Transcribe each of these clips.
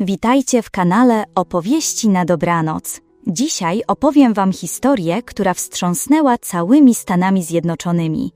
Witajcie w kanale Opowieści na dobranoc. Dzisiaj opowiem Wam historię, która wstrząsnęła całymi Stanami Zjednoczonymi.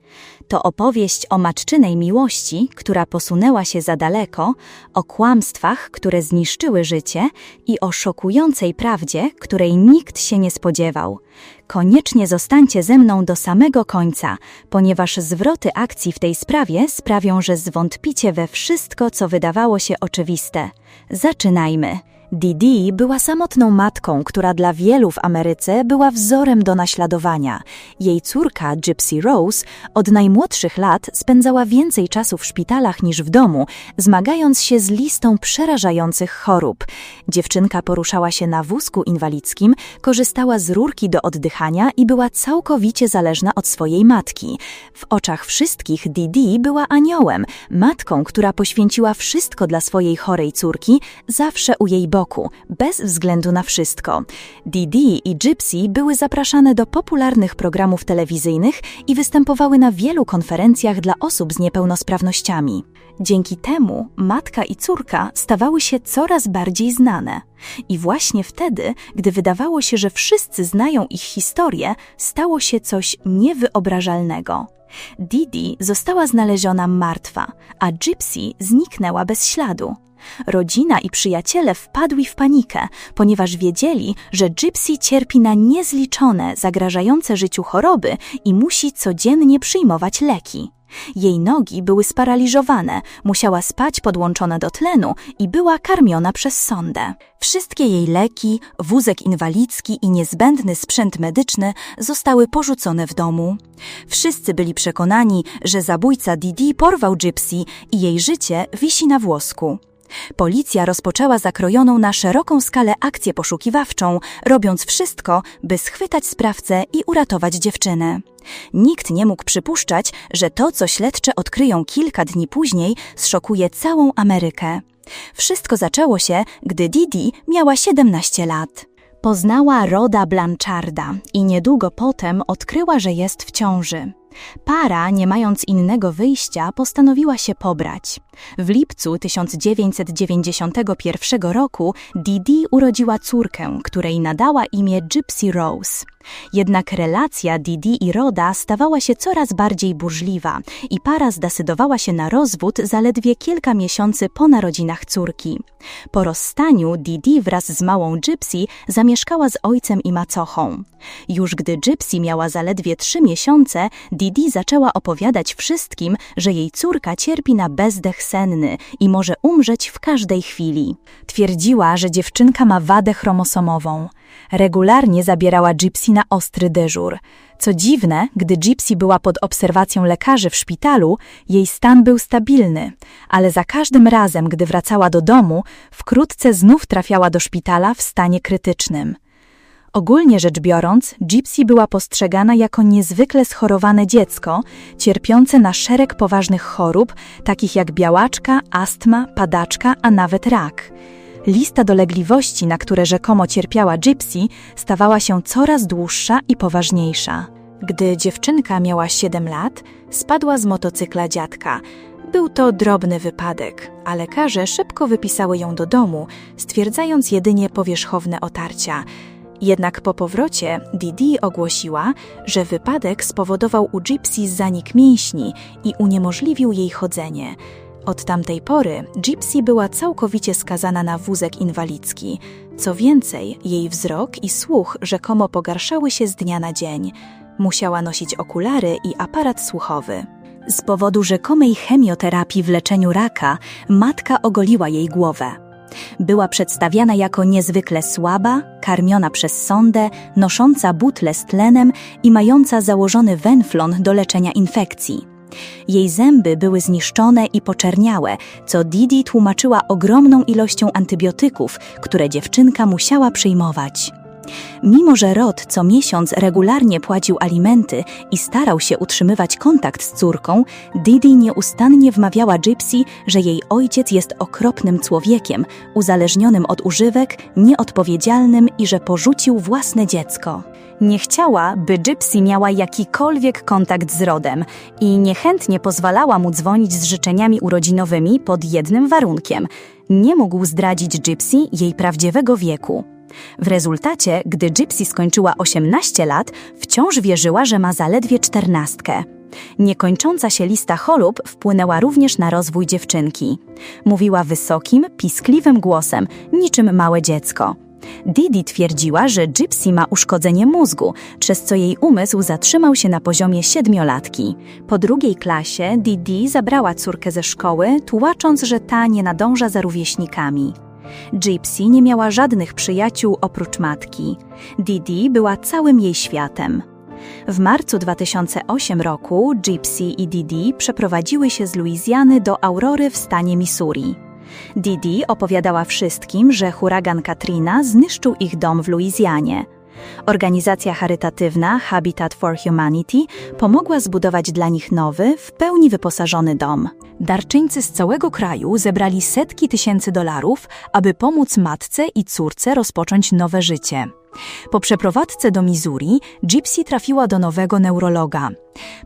To opowieść o matczynej miłości, która posunęła się za daleko, o kłamstwach, które zniszczyły życie i o szokującej prawdzie, której nikt się nie spodziewał. Koniecznie zostańcie ze mną do samego końca, ponieważ zwroty akcji w tej sprawie sprawią, że zwątpicie we wszystko, co wydawało się oczywiste. Zaczynajmy. Didi była samotną matką, która dla wielu w Ameryce była wzorem do naśladowania. Jej córka, Gypsy Rose, od najmłodszych lat spędzała więcej czasu w szpitalach niż w domu, zmagając się z listą przerażających chorób. Dziewczynka poruszała się na wózku inwalidzkim, korzystała z rurki do oddychania i była całkowicie zależna od swojej matki. W oczach wszystkich Didi była aniołem, matką, która poświęciła wszystko dla swojej chorej córki, zawsze u jej boku roku, bez względu na wszystko. Didi i Gypsy były zapraszane do popularnych programów telewizyjnych i występowały na wielu konferencjach dla osób z niepełnosprawnościami. Dzięki temu matka i córka stawały się coraz bardziej znane. I właśnie wtedy, gdy wydawało się, że wszyscy znają ich historię, stało się coś niewyobrażalnego. Didi została znaleziona martwa, a Gypsy zniknęła bez śladu. Rodzina i przyjaciele wpadli w panikę, ponieważ wiedzieli, że Gypsy cierpi na niezliczone, zagrażające życiu choroby i musi codziennie przyjmować leki. Jej nogi były sparaliżowane, musiała spać podłączona do tlenu i była karmiona przez sondę. Wszystkie jej leki, wózek inwalidzki i niezbędny sprzęt medyczny zostały porzucone w domu. Wszyscy byli przekonani, że zabójca Didi porwał Gypsy i jej życie wisi na włosku. Policja rozpoczęła zakrojoną na szeroką skalę akcję poszukiwawczą, robiąc wszystko, by schwytać sprawcę i uratować dziewczynę. Nikt nie mógł przypuszczać, że to, co śledcze odkryją kilka dni później, zszokuje całą Amerykę. Wszystko zaczęło się, gdy Didi miała 17 lat. Poznała Roda Blancharda i niedługo potem odkryła, że jest w ciąży. Para, nie mając innego wyjścia, postanowiła się pobrać. W lipcu 1991 roku Didi urodziła córkę, której nadała imię Gypsy Rose. Jednak relacja Didi i Roda stawała się coraz bardziej burzliwa i para zdecydowała się na rozwód zaledwie kilka miesięcy po narodzinach córki. Po rozstaniu Didi wraz z małą Gypsy zamieszkała z ojcem i macochą. Już gdy Gypsy miała zaledwie trzy miesiące, Didi zaczęła opowiadać wszystkim, że jej córka cierpi na bezdech senny i może umrzeć w każdej chwili. Twierdziła, że dziewczynka ma wadę chromosomową. Regularnie zabierała Gypsy na ostry dyżur. Co dziwne, gdy Gypsy była pod obserwacją lekarzy w szpitalu, jej stan był stabilny, ale za każdym razem, gdy wracała do domu, wkrótce znów trafiała do szpitala w stanie krytycznym. Ogólnie rzecz biorąc, Gypsy była postrzegana jako niezwykle schorowane dziecko, cierpiące na szereg poważnych chorób, takich jak białaczka, astma, padaczka, a nawet rak. Lista dolegliwości, na które rzekomo cierpiała Gypsy, stawała się coraz dłuższa i poważniejsza. Gdy dziewczynka miała 7 lat, spadła z motocykla dziadka. Był to drobny wypadek, a lekarze szybko wypisały ją do domu, stwierdzając jedynie powierzchowne otarcia – jednak po powrocie Didi ogłosiła, że wypadek spowodował u Gypsy zanik mięśni i uniemożliwił jej chodzenie. Od tamtej pory Gypsy była całkowicie skazana na wózek inwalidzki. Co więcej, jej wzrok i słuch rzekomo pogarszały się z dnia na dzień. Musiała nosić okulary i aparat słuchowy. Z powodu rzekomej chemioterapii w leczeniu raka, matka ogoliła jej głowę. Była przedstawiana jako niezwykle słaba, karmiona przez sondę, nosząca butle z tlenem i mająca założony wenflon do leczenia infekcji. Jej zęby były zniszczone i poczerniałe, co Didi tłumaczyła ogromną ilością antybiotyków, które dziewczynka musiała przyjmować. Mimo, że Rod co miesiąc regularnie płacił alimenty i starał się utrzymywać kontakt z córką, Didi nieustannie wmawiała Gypsy, że jej ojciec jest okropnym człowiekiem, uzależnionym od używek, nieodpowiedzialnym i że porzucił własne dziecko. Nie chciała, by Gypsy miała jakikolwiek kontakt z Rodem i niechętnie pozwalała mu dzwonić z życzeniami urodzinowymi pod jednym warunkiem – nie mógł zdradzić Gypsy jej prawdziwego wieku. W rezultacie, gdy Gypsy skończyła 18 lat, wciąż wierzyła, że ma zaledwie czternastkę. Niekończąca się lista chorób wpłynęła również na rozwój dziewczynki. Mówiła wysokim, piskliwym głosem, niczym małe dziecko. Didi twierdziła, że Gypsy ma uszkodzenie mózgu, przez co jej umysł zatrzymał się na poziomie siedmiolatki. Po drugiej klasie Didi zabrała córkę ze szkoły, tłumacząc, że ta nie nadąża za rówieśnikami. Gypsy nie miała żadnych przyjaciół oprócz matki. Didi była całym jej światem. W marcu 2008 roku Gypsy i Didi przeprowadziły się z Luizjany do Aurory w stanie Missouri. Didi opowiadała wszystkim, że huragan Katrina zniszczył ich dom w Luizjanie. Organizacja charytatywna Habitat for Humanity pomogła zbudować dla nich nowy, w pełni wyposażony dom. Darczyńcy z całego kraju zebrali setki tysięcy dolarów, aby pomóc matce i córce rozpocząć nowe życie. Po przeprowadzce do Missouri Gypsy trafiła do nowego neurologa.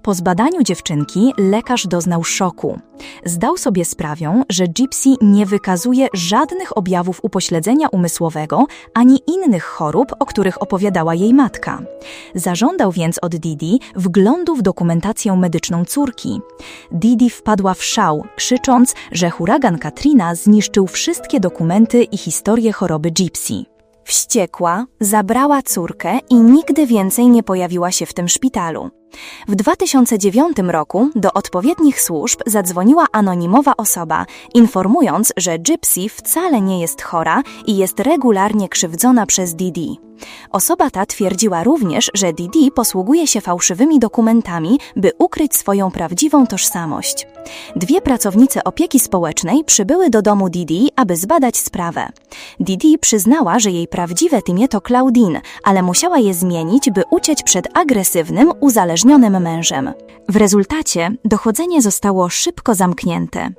Po zbadaniu dziewczynki lekarz doznał szoku. Zdał sobie sprawę, że Gypsy nie wykazuje żadnych objawów upośledzenia umysłowego ani innych chorób, o których opowiadała jej matka. Zażądał więc od Didi wglądu w dokumentację medyczną córki. Didi wpadła w szał, krzycząc, że huragan Katrina zniszczył wszystkie dokumenty i historię choroby Gypsy. Wściekła, zabrała córkę i nigdy więcej nie pojawiła się w tym szpitalu. W 2009 roku do odpowiednich służb zadzwoniła anonimowa osoba, informując, że Gypsy wcale nie jest chora i jest regularnie krzywdzona przez Didi. Osoba ta twierdziła również, że Didi posługuje się fałszywymi dokumentami, by ukryć swoją prawdziwą tożsamość. Dwie pracownice opieki społecznej przybyły do domu Didi, aby zbadać sprawę. Didi przyznała, że jej prawdziwe imię to Claudine, ale musiała je zmienić, by uciec przed agresywnym, uzależnionym mężem. W rezultacie dochodzenie zostało szybko zamknięte.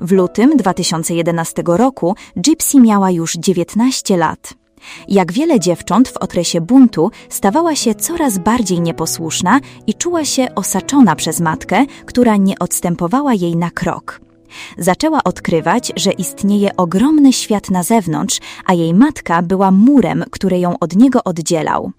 W lutym 2011 roku Gypsy miała już 19 lat. Jak wiele dziewcząt w okresie buntu stawała się coraz bardziej nieposłuszna i czuła się osaczona przez matkę, która nie odstępowała jej na krok. Zaczęła odkrywać, że istnieje ogromny świat na zewnątrz, a jej matka była murem, który ją od niego oddzielał.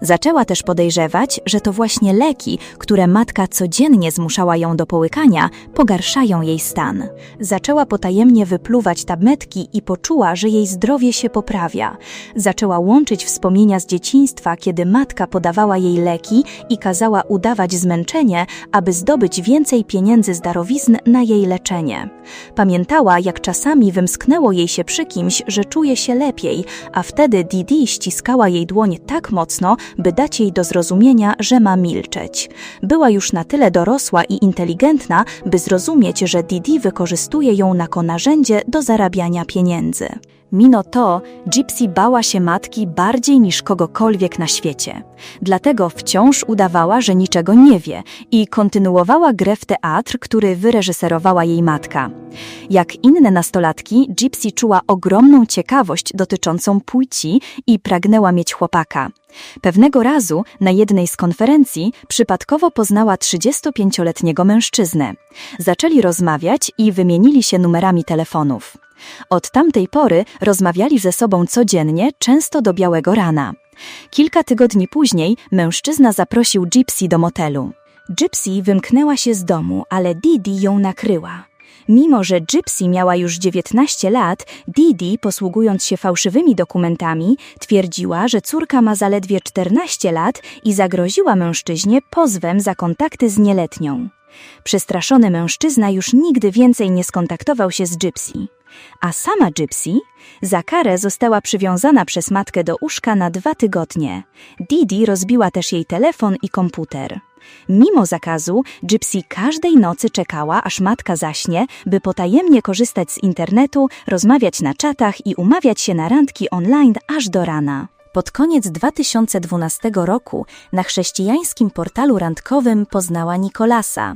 Zaczęła też podejrzewać, że to właśnie leki, które matka codziennie zmuszała ją do połykania, pogarszają jej stan. Zaczęła potajemnie wypluwać tabletki i poczuła, że jej zdrowie się poprawia. Zaczęła łączyć wspomnienia z dzieciństwa, kiedy matka podawała jej leki i kazała udawać zmęczenie, aby zdobyć więcej pieniędzy z darowizn na jej leczenie. Pamiętała, jak czasami wymsknęło jej się przy kimś, że czuje się lepiej, a wtedy Didi ściskała jej dłoń tak mocno, mocno, by dać jej do zrozumienia, że ma milczeć. Była już na tyle dorosła i inteligentna, by zrozumieć, że Didi wykorzystuje ją jako narzędzie do zarabiania pieniędzy. Mimo to, Gypsy bała się matki bardziej niż kogokolwiek na świecie. Dlatego wciąż udawała, że niczego nie wie i kontynuowała grę w teatr, który wyreżyserowała jej matka. Jak inne nastolatki, Gypsy czuła ogromną ciekawość dotyczącą płci i pragnęła mieć chłopaka. Pewnego razu na jednej z konferencji przypadkowo poznała 35-letniego mężczyznę. Zaczęli rozmawiać i wymienili się numerami telefonów. Od tamtej pory rozmawiali ze sobą codziennie, często do białego rana. Kilka tygodni później mężczyzna zaprosił Gypsy do motelu. Gypsy wymknęła się z domu, ale Didi ją nakryła. Mimo, że Gypsy miała już 19 lat, Didi, posługując się fałszywymi dokumentami, twierdziła, że córka ma zaledwie 14 lat i zagroziła mężczyźnie pozwem za kontakty z nieletnią. Przestraszony mężczyzna już nigdy więcej nie skontaktował się z Gypsy. A sama Gypsy za karę została przywiązana przez matkę do łóżka na dwa tygodnie. Didi rozbiła też jej telefon i komputer. Mimo zakazu, Gypsy każdej nocy czekała, aż matka zaśnie, by potajemnie korzystać z internetu, rozmawiać na czatach i umawiać się na randki online aż do rana. Pod koniec 2012 roku na chrześcijańskim portalu randkowym poznała Nikolasa.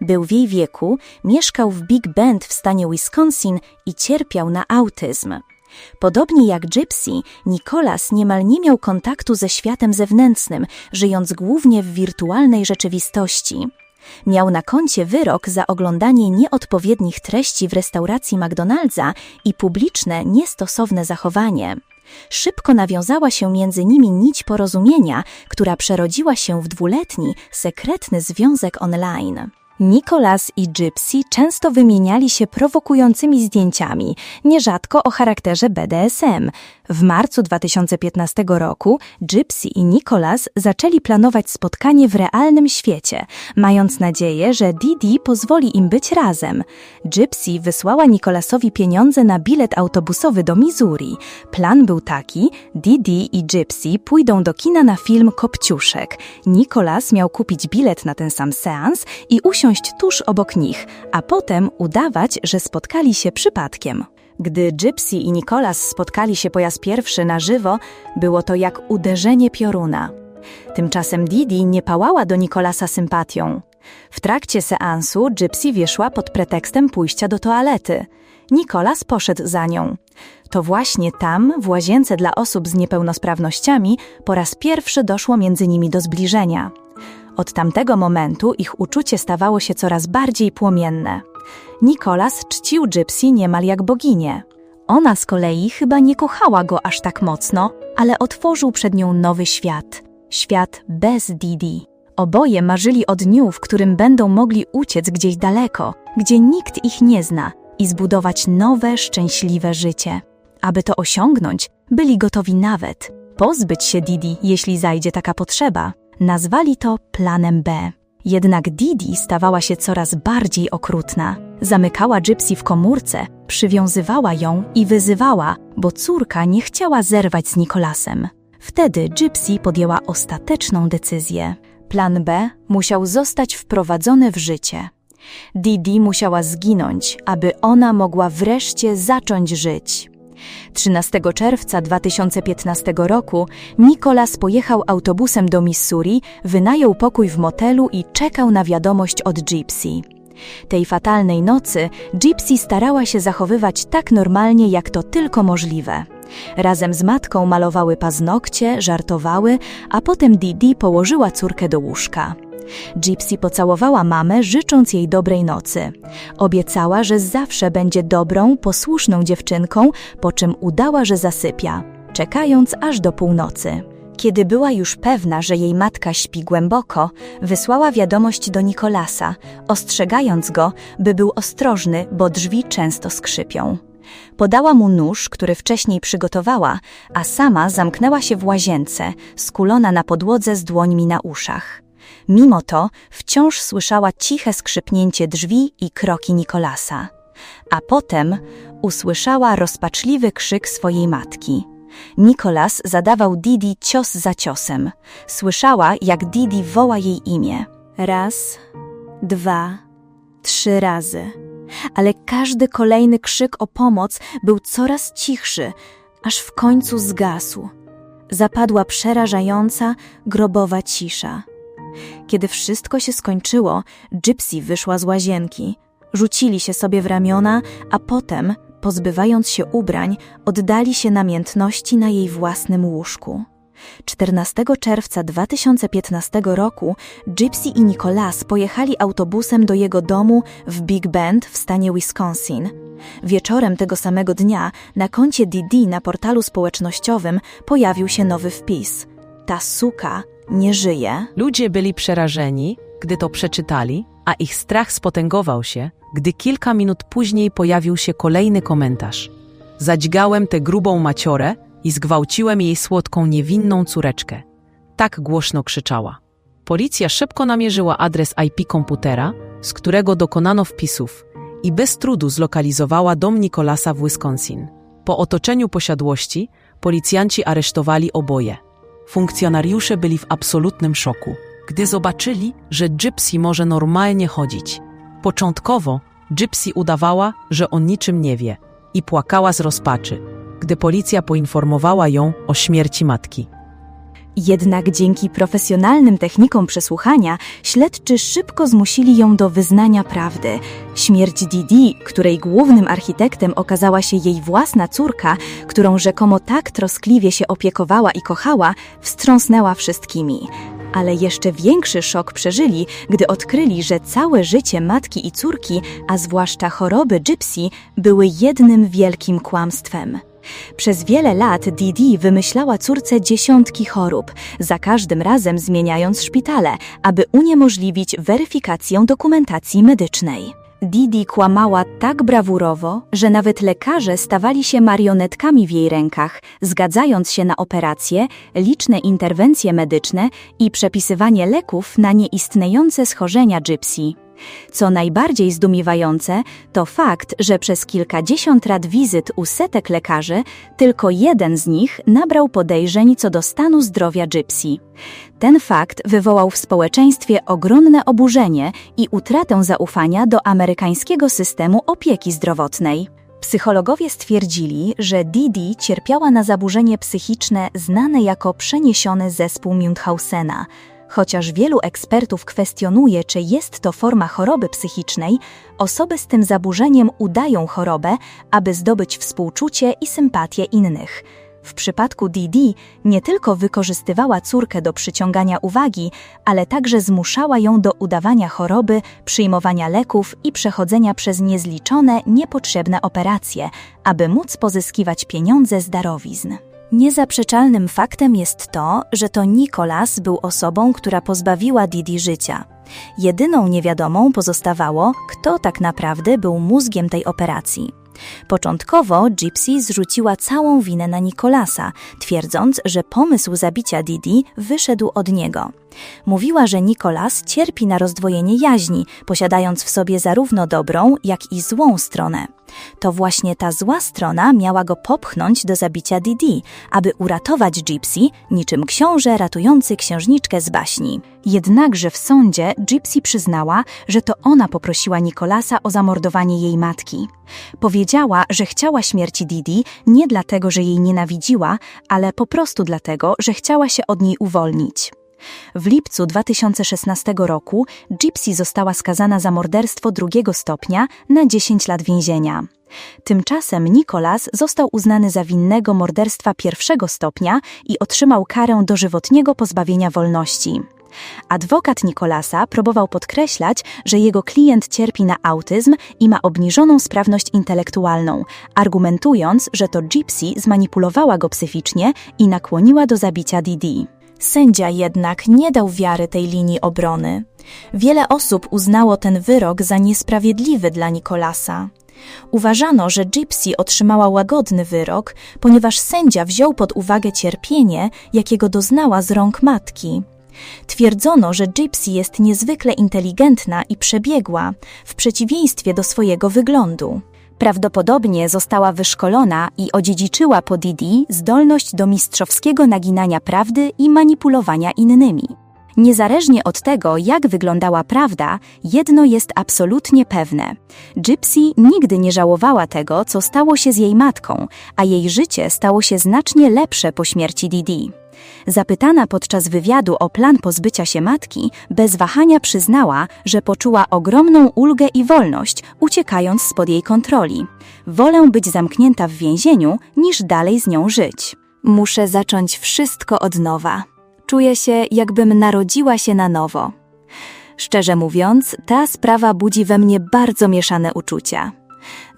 Był w jej wieku, mieszkał w Big Bend w stanie Wisconsin i cierpiał na autyzm. Podobnie jak Gypsy, Nikolas niemal nie miał kontaktu ze światem zewnętrznym, żyjąc głównie w wirtualnej rzeczywistości. Miał na koncie wyrok za oglądanie nieodpowiednich treści w restauracji McDonald'sa i publiczne, niestosowne zachowanie. Szybko nawiązała się między nimi nić porozumienia, która przerodziła się w dwuletni, sekretny związek online. Nicholas i Gypsy często wymieniali się prowokującymi zdjęciami, nierzadko o charakterze BDSM. W marcu 2015 roku Gypsy i Nicholas zaczęli planować spotkanie w realnym świecie, mając nadzieję, że Didi pozwoli im być razem. Gypsy wysłała Nicholasowi pieniądze na bilet autobusowy do Missouri. Plan był taki: Didi i Gypsy pójdą do kina na film Kopciuszek. Nicholas miał kupić bilet na ten sam seans i usiąść tuż obok nich, a potem udawać, że spotkali się przypadkiem. Gdy Gypsy i Nicholas spotkali się po raz pierwszy na żywo, było to jak uderzenie pioruna. Tymczasem Didi nie pałała do Nicholasa sympatią. W trakcie seansu Gypsy wieszła pod pretekstem pójścia do toalety. Nicholas poszedł za nią. To właśnie tam, w łazience dla osób z niepełnosprawnościami, po raz pierwszy doszło między nimi do zbliżenia. Od tamtego momentu ich uczucie stawało się coraz bardziej płomienne. Nicholas czcił Gypsy niemal jak boginię. Ona z kolei chyba nie kochała go aż tak mocno, ale otworzył przed nią nowy świat. Świat bez Didi. Oboje marzyli o dniu, w którym będą mogli uciec gdzieś daleko, gdzie nikt ich nie zna i zbudować nowe, szczęśliwe życie. Aby to osiągnąć, byli gotowi nawet pozbyć się Didi, jeśli zajdzie taka potrzeba. Nazwali to planem B. Jednak Didi stawała się coraz bardziej okrutna. Zamykała Gypsy w komórce, przywiązywała ją i wyzywała, bo córka nie chciała zerwać z Nikolasem. Wtedy Gypsy podjęła ostateczną decyzję. Plan B musiał zostać wprowadzony w życie. Didi musiała zginąć, aby ona mogła wreszcie zacząć żyć. 13 czerwca 2015 roku Nicholas pojechał autobusem do Missouri, wynajął pokój w motelu i czekał na wiadomość od Gypsy. Tej fatalnej nocy Gypsy starała się zachowywać tak normalnie, jak to tylko możliwe. Razem z matką malowały paznokcie, żartowały, a potem Didi położyła córkę do łóżka. Gypsy pocałowała mamę, życząc jej dobrej nocy. Obiecała, że zawsze będzie dobrą, posłuszną dziewczynką, po czym udała, że zasypia, czekając aż do północy. Kiedy była już pewna, że jej matka śpi głęboko, wysłała wiadomość do Nikolasa, ostrzegając go, by był ostrożny, bo drzwi często skrzypią. Podała mu nóż, który wcześniej przygotowała, a sama zamknęła się w łazience, skulona na podłodze z dłońmi na uszach. Mimo to wciąż słyszała ciche skrzypnięcie drzwi i kroki Nikolasa. A potem usłyszała rozpaczliwy krzyk swojej matki. Nikolas zadawał Didi cios za ciosem. Słyszała, jak Didi woła jej imię. Raz, dwa, trzy razy. Ale każdy kolejny krzyk o pomoc był coraz cichszy, aż w końcu zgasł. Zapadła przerażająca, grobowa cisza. Kiedy wszystko się skończyło, Gypsy wyszła z łazienki. Rzucili się sobie w ramiona, a potem, pozbywając się ubrań, oddali się namiętności na jej własnym łóżku. 14 czerwca 2015 roku Gypsy i Nicholas pojechali autobusem do jego domu w Big Bend w stanie Wisconsin. Wieczorem tego samego dnia na koncie Didi na portalu społecznościowym pojawił się nowy wpis. Ta suka nie żyje. Ludzie byli przerażeni, gdy to przeczytali, a ich strach spotęgował się, gdy kilka minut później pojawił się kolejny komentarz. Zadźgałem tę grubą maciorę i zgwałciłem jej słodką, niewinną córeczkę. Tak głośno krzyczała. Policja szybko namierzyła adres IP komputera, z którego dokonano wpisów i bez trudu zlokalizowała dom Nikolasa w Wisconsin. Po otoczeniu posiadłości policjanci aresztowali oboje – Funkcjonariusze byli w absolutnym szoku, gdy zobaczyli, że Gypsy może normalnie chodzić. Początkowo Gypsy udawała, że o niczym nie wie i płakała z rozpaczy, gdy policja poinformowała ją o śmierci matki. Jednak dzięki profesjonalnym technikom przesłuchania śledczy szybko zmusili ją do wyznania prawdy. Śmierć Didi, której głównym architektem okazała się jej własna córka, którą rzekomo tak troskliwie się opiekowała i kochała, wstrząsnęła wszystkimi. Ale jeszcze większy szok przeżyli, gdy odkryli, że całe życie matki i córki, a zwłaszcza choroby Gypsy, były jednym wielkim kłamstwem. Przez wiele lat Didi wymyślała córce dziesiątki chorób, za każdym razem zmieniając szpitale, aby uniemożliwić weryfikację dokumentacji medycznej. Didi kłamała tak brawurowo, że nawet lekarze stawali się marionetkami w jej rękach, zgadzając się na operacje, liczne interwencje medyczne i przepisywanie leków na nieistniejące schorzenia Gypsy. Co najbardziej zdumiewające, to fakt, że przez kilkadziesiąt lat wizyt u setek lekarzy, tylko jeden z nich nabrał podejrzeń co do stanu zdrowia Gypsy. Ten fakt wywołał w społeczeństwie ogromne oburzenie i utratę zaufania do amerykańskiego systemu opieki zdrowotnej. Psychologowie stwierdzili, że Didi cierpiała na zaburzenie psychiczne znane jako przeniesiony zespół Mundhausena – Chociaż wielu ekspertów kwestionuje, czy jest to forma choroby psychicznej, osoby z tym zaburzeniem udają chorobę, aby zdobyć współczucie i sympatię innych. W przypadku Didi nie tylko wykorzystywała córkę do przyciągania uwagi, ale także zmuszała ją do udawania choroby, przyjmowania leków i przechodzenia przez niezliczone, niepotrzebne operacje, aby móc pozyskiwać pieniądze z darowizn. Niezaprzeczalnym faktem jest to, że to Nikolas był osobą, która pozbawiła Didi życia. Jedyną niewiadomą pozostawało, kto tak naprawdę był mózgiem tej operacji. Początkowo Gypsy zrzuciła całą winę na Nikolasa, twierdząc, że pomysł zabicia Didi wyszedł od niego. Mówiła, że Nikolas cierpi na rozdwojenie jaźni, posiadając w sobie zarówno dobrą, jak i złą stronę. To właśnie ta zła strona miała go popchnąć do zabicia Didi, aby uratować Gypsy, niczym książę ratujący księżniczkę z baśni. Jednakże w sądzie Gypsy przyznała, że to ona poprosiła Nikolasa o zamordowanie jej matki. Powiedziała, że chciała śmierci Didi nie dlatego, że jej nienawidziła, ale po prostu dlatego, że chciała się od niej uwolnić. W lipcu 2016 roku Gypsy została skazana za morderstwo drugiego stopnia na 10 lat więzienia. Tymczasem Nicholas został uznany za winnego morderstwa pierwszego stopnia i otrzymał karę dożywotniego pozbawienia wolności. Adwokat Nikolasa próbował podkreślać, że jego klient cierpi na autyzm i ma obniżoną sprawność intelektualną, argumentując, że to Gypsy zmanipulowała go psychicznie i nakłoniła do zabicia Didi. Sędzia jednak nie dał wiary tej linii obrony. Wiele osób uznało ten wyrok za niesprawiedliwy dla Nikolasa. Uważano, że Gypsy otrzymała łagodny wyrok, ponieważ sędzia wziął pod uwagę cierpienie, jakiego doznała z rąk matki. Twierdzono, że Gypsy jest niezwykle inteligentna i przebiegła, w przeciwieństwie do swojego wyglądu. Prawdopodobnie została wyszkolona i odziedziczyła po Didi zdolność do mistrzowskiego naginania prawdy i manipulowania innymi. Niezależnie od tego, jak wyglądała prawda, jedno jest absolutnie pewne. Gypsy nigdy nie żałowała tego, co stało się z jej matką, a jej życie stało się znacznie lepsze po śmierci Didi. Zapytana podczas wywiadu o plan pozbycia się matki, bez wahania przyznała, że poczuła ogromną ulgę i wolność, uciekając spod jej kontroli. Wolę być zamknięta w więzieniu, niż dalej z nią żyć. Muszę zacząć wszystko od nowa. Czuję się, jakbym narodziła się na nowo. Szczerze mówiąc, ta sprawa budzi we mnie bardzo mieszane uczucia.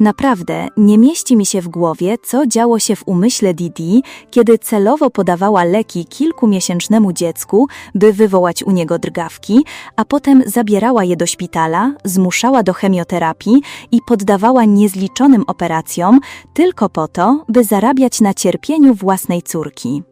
Naprawdę nie mieści mi się w głowie, co działo się w umyśle Didi, kiedy celowo podawała leki kilkumiesięcznemu dziecku, by wywołać u niego drgawki, a potem zabierała je do szpitala, zmuszała do chemioterapii i poddawała niezliczonym operacjom tylko po to, by zarabiać na cierpieniu własnej córki.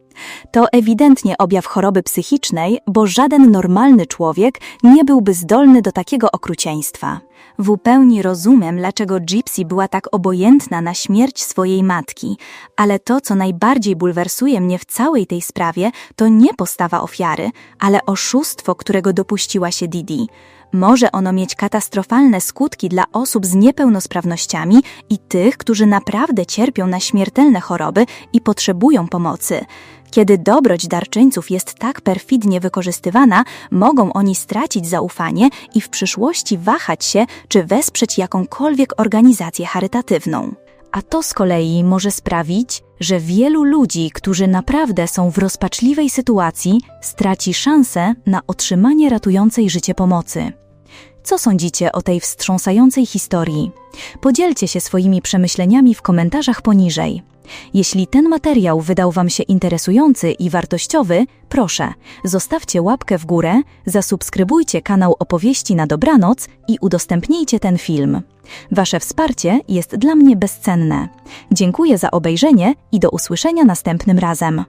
To ewidentnie objaw choroby psychicznej, bo żaden normalny człowiek nie byłby zdolny do takiego okrucieństwa. W pełni rozumiem, dlaczego Gypsy była tak obojętna na śmierć swojej matki, ale to, co najbardziej bulwersuje mnie w całej tej sprawie, to nie postawa ofiary, ale oszustwo, którego dopuściła się Didi. Może ono mieć katastrofalne skutki dla osób z niepełnosprawnościami i tych, którzy naprawdę cierpią na śmiertelne choroby i potrzebują pomocy. Kiedy dobroć darczyńców jest tak perfidnie wykorzystywana, mogą oni stracić zaufanie i w przyszłości wahać się, czy wesprzeć jakąkolwiek organizację charytatywną. A to z kolei może sprawić, że wielu ludzi, którzy naprawdę są w rozpaczliwej sytuacji, straci szansę na otrzymanie ratującej życie pomocy. Co sądzicie o tej wstrząsającej historii? Podzielcie się swoimi przemyśleniami w komentarzach poniżej. Jeśli ten materiał wydał Wam się interesujący i wartościowy, proszę, zostawcie łapkę w górę, zasubskrybujcie kanał Opowieści na Dobranoc i udostępnijcie ten film. Wasze wsparcie jest dla mnie bezcenne. Dziękuję za obejrzenie i do usłyszenia następnym razem.